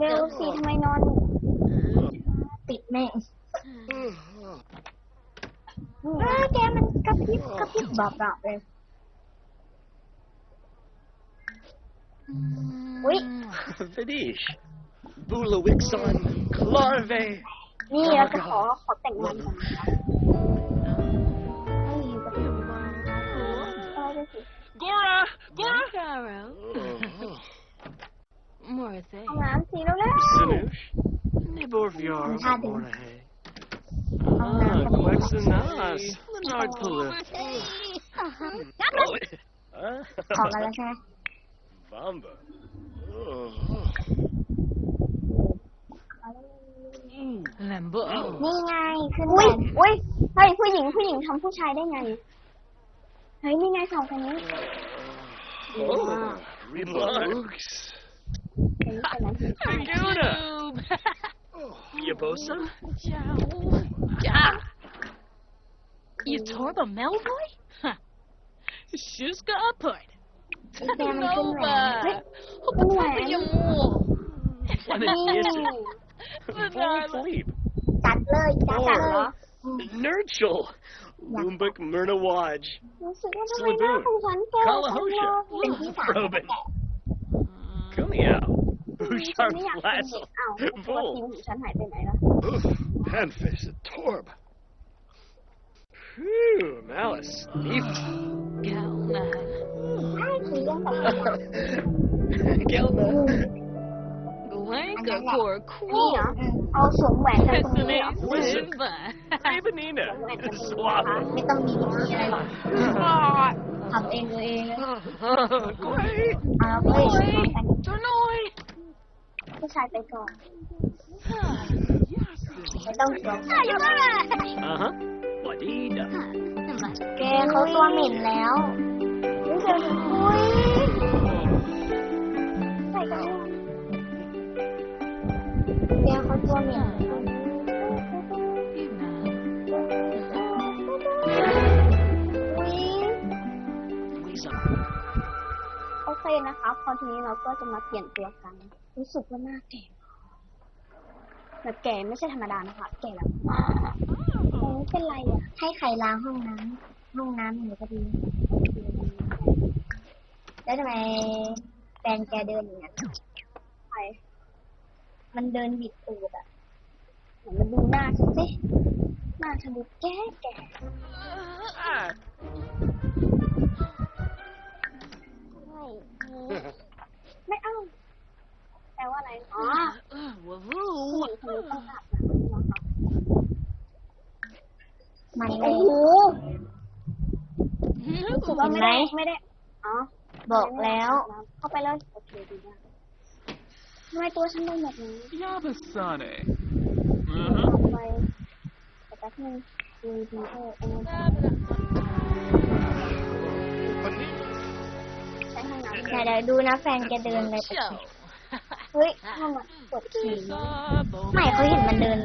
เร็วๆสิทำไมนอนติดแม่งเออแกมันกระพริบกระพริบแบบแบบเลยอุ๊ย Vidish. Bulawixon. Clarve. นี่เราจะขอขอแต่งงานกันนะคะให้อยู่กับพี่เออดูสิ Gora! Gora! Garo. Oh. Morthe. ห้องน้ำสิเร็ว Sinush. Niborviar. Hadi. Morahe. Ah, Ah, Quexanas. Leonard Pula. Ah, ๆขอกันแล้วใช่ไหม Vamba. Oh. Lambo. นี่ไงขึ้นอุ้ยอุ้ยเฮ้ยผู้หญิงผู้หญิงทำผู้ชายได้ไง เฮ้ยนี่ไงสองคนนี้ Oh. Rebugs. Finguna! Yabosa? Ciao. Ciao. Yatorba Melboy? Huh. Shuska Upward. Tanova. Hopatapa Yamul. Sleep. Or Nurchel. Lumbuk Myrna Waj. Slaboon. Kalahosha. Robin. Kumiao. ฉัน Bouchard ไม่อยากเป็นเด็ Flassel. กอ้าวเพราะว่า Bull. ทีมของฉันหายไปไหนล่ะ Handface a Torb. Phew, Malice. Beef. Galna. ใช่คือเรื่องสำคัญ Gelna. Glenka for นี่เหรอ cool. เอาสวมแหวนกันตรงนี้เหรอ Listen. Simba. Ravenina. ไม่ Swab. ต้องมีพิธีอะไรหรอกทำเองตัวเอง Great. เอาเฮ้ยมากัน Tornoy. ผู้ชายไปก่อน ไม่ต้องสวม Uh huh. Wadida. แกเขาตัวเหม็นแล้วรู้สึกอุ้ย ทีนี้เราก็จะมาเปลี่ยนตัวกัน รู้สึกว่าหน้าแก่แบบแก่ไม่ใช่ธรรมดานะคะ แก่แบบโอ้เป็นไรอะ ให้ใครล้างห้องน้ำห้องน้ำหนูก็ดี แล้วทำไมแฟนแกเดินอย่างนั้นใครมันเดินบิดตูดอะเหมือนมันดูหน้าฉันสิหน้าฉันดูแก่แก่ อะไรอ๋อ Wahoo. คือต้องอาบน้ำนะคะมันโอ้โหรู้สึกว่าไม่ได้ไม่ได้อ๋อบอกแล้ว เข้าไปเลยโอเคดีมากทำไมตัวฉันเป็นแบบนี้ Yabasane. เอาไปแต่แป๊บนึงดูดีเออเอ็นใช้ห้องน้ำแต่เดี๋ยวดูนะแฟนแกเดินเลย Show. เฮ้ยทำไมปวดฉี่ไม่เขาเห็นมันเดิน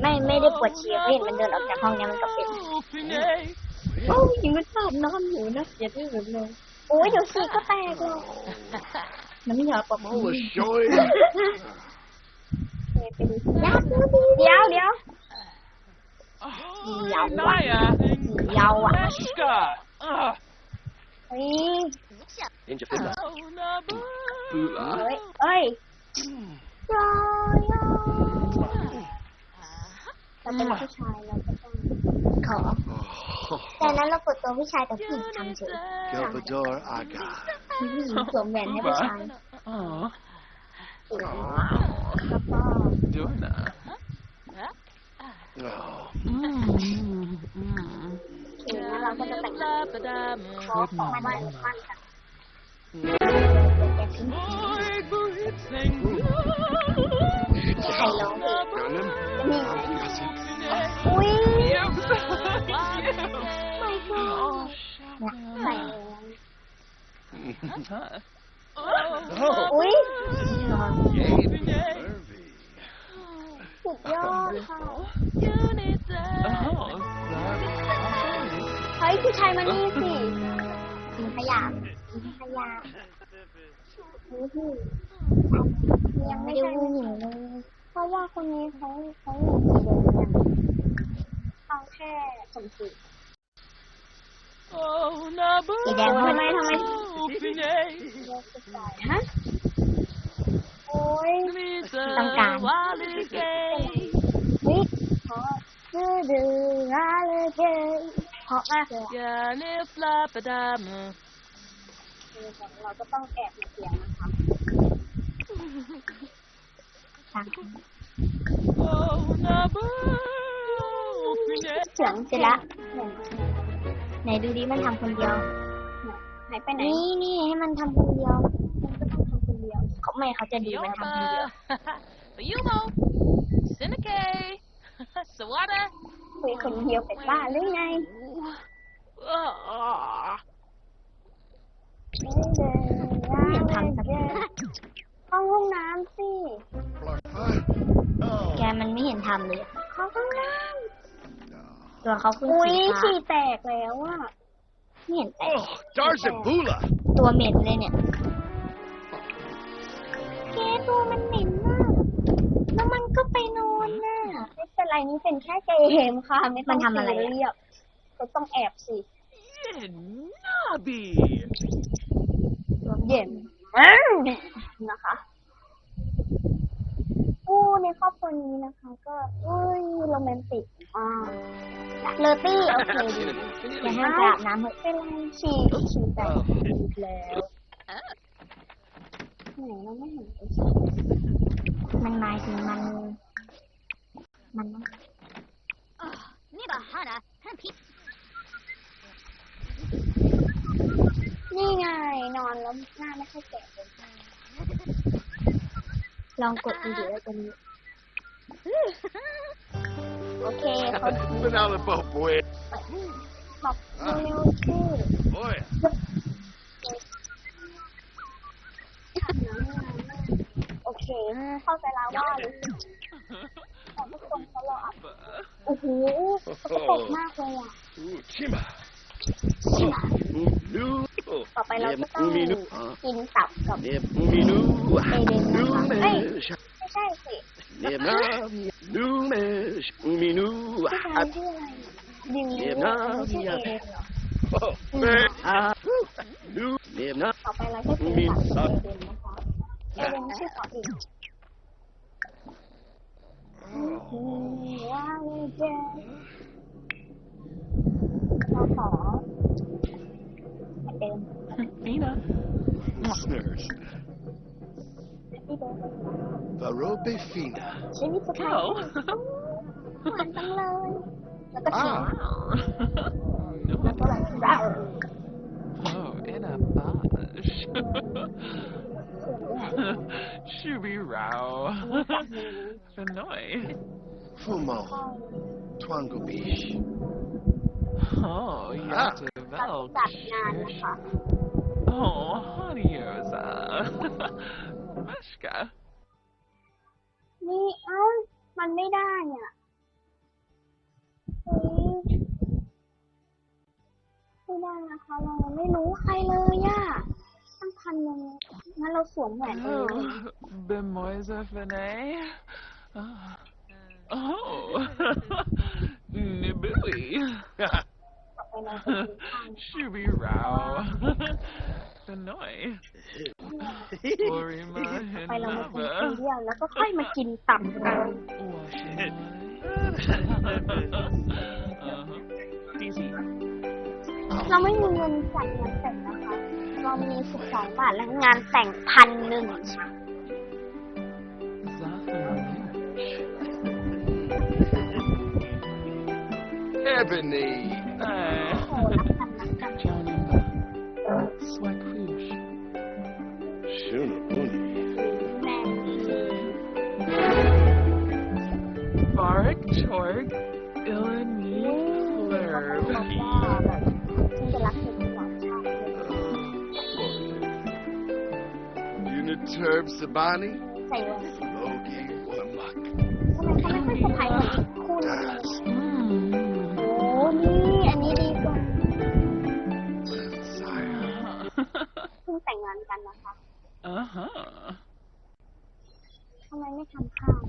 ไม่ไม่ได้ปวดฉี่เขาเห็นมันเดินออกจากห้องนี้มันก็เป็นโอ้ยยิงมันสาดนอนอยู่นะอย่าที่สุดเลยโอ้ยเดี๋ยวฉี่ก็แตกหรอกมันไม่อยากปรับ All the showy. ยักษ์เดี๋ยวเดี๋ยว Naya. ยาวอะ Meshka. Ah. เฮ้ย Ninja Fitness. Bula. เฮ้ยเอ้ยยายา เราเป็นผู้ชายเราก็ต้องขอ แต่นั้นเราเปิดตัวผู้ชายแต่ผู้หญิงทำเฉย Galvador Aga. มีผู้หญิงสวมแหวนให้ผู้ชาย Oh. แล้วก็ Dorna. Oh. ถึงนั้นเราก็จะแต่งงานขอขอมั่นมั่นกัน แต่ทิ้งใครร้องเพลง Ganem. นี่ไง Gasim. อุ้ย Yes. ไม่ชอบใส่ Huh. อุ้ย Nervy. สุดยอดค่ะ Oh. เฮ้ยผู้ชายมานี่สิทิ้งขยะทิ้งขยะนี่พี่ ยังไม่ได้หิวเลยเพราะว่าคนนี้เขาเขาอยากจะเดินเนี่ยเขาแค่สมศรี Oh, Nabu. สีแดงทำไมทำไมฮะโอ้ยต้องการ Waligay. เฮ้ยเพราะดื้อดื้ออะไรเกยเพราะมากเลย เราก็ต้องแอบเสียงนะคะฟัง Oh, Nabu. Finay. เสียงเสร็จละไหนดูดิมันทำคนเดียวหายไปไหนนี่นี่ให้มันทำคนเดียวมันก็ต้องทำคนเดียวเขาไม่เขาจะดูมันทำคนเดียว Yorba. Yumo. Sinike. Sawada. คุยคนเดียวเป็นบ้าหรือไง Ah. เห็นทำสักเข้าห้องน้ำสิ Oh. แกมันไม่เห็นทำเลยเข้าห้องน้ No. ำตัวเขาเพิ่งสีฟ้าฉี่แตกแล้วอะ ไม่เห็นแตก Oh, Tarzan Bula. ตัวเหม็นเลยเนี่ย แกตัวมันเหม็นมาก แล้วมันก็ไปนอนน่ะ ไม่เป็นไรนี่เป็นแค่เกมค่ะ ไม่ต้องทำอะไรเรียบก็ต้องแอบสิ Nobby. ตัวเย็นนะคะอู้ในครอบครัวนี้นะคะ ก็อุ้ยโรแมนติกมากเลอตี้โอเคดีอย่าห้ามไปอาบน้ำเถอะเป็นไรฉี่ฉี่แตกอีกแล้วไหนเราไม่เห็นไอ้ฉี่มันหมายถึงมัน มันนี่ไงน อนแล้วหน้าไม่ค่อยแก่เลยลองกดดูดิว่าตัวนี้โอเคเขา Banana boat, boy. บอกเร็วๆชื่อ Boy. โอเค เข้าใจแล้วว่ารู้สึกของทุกคนเขารออัพโอ้โหสกปรกมากเลยอะ Ooh, Chima. Uminu. ต่อไปเราก็ต้อง Uminu. กินตับกับ Neb Uminu. เอเดนนะคะเอ้ย Numesh. ไม่ใช่สิ Neb Nam. Numesh. Uminu. ผู้ชายชื่ออะไรดิวเดี๋ยวไม่นะใช่เอเดนเหรอ Oh, man. Ah. Nu. Neb Nam. ต่อไปเราก็กินตับกับเอเดนนะคะเอเดนชื่อเขาอีกว่าเลยเจเราขอให้เดิม Nina. Listeners. Barobe Fina. Go. ah. no. Oh, in a bosh. Shooby row. Annoy. Fumo. Twangubish. Oh, you have to. รา milk. จัดงานนะคะ Oh, honey, Yosa. Mashka. นี่เอ้ามันไม่ได้อะเฮ้ยไม่ได้นะคะเราไม่รู้ใครเลยอะตั้งพันหนึ่งงั้นเราสวมแหวนเอง Oh, Bemoisa Fene. Oh. Oh. Nibooey. ต่อไปเราจะกินข้าว Shooby row. Fenoy. Orima ไปเรามากิน Hinaba. คนเดียวแล้วก็ค่อยมากินตับกัน Wash it. uh-huh. Easy. เราไม่มีเงินจ่ายงานแต่งนะคะ เรามีสิบสองบาทและงานแต่งพันหนึ่ง Ebony. โอ้รัก Bark, Torg, Illini, เราก็บอก Flurb. ว่าแบบฉันจะรักเธอตลอดชาติเลย Uniturb Sabani. ใส่แหวน Logi Wamak. ทำไมเขาไม่ค่อยสะพายเหมือนคู่นี้เลย Mm. โอ้นี่อันนี้ดีกว่า Sire. เพิ่งแต่งงานกันนะคะ uh-huh. ไม่ทำข้าว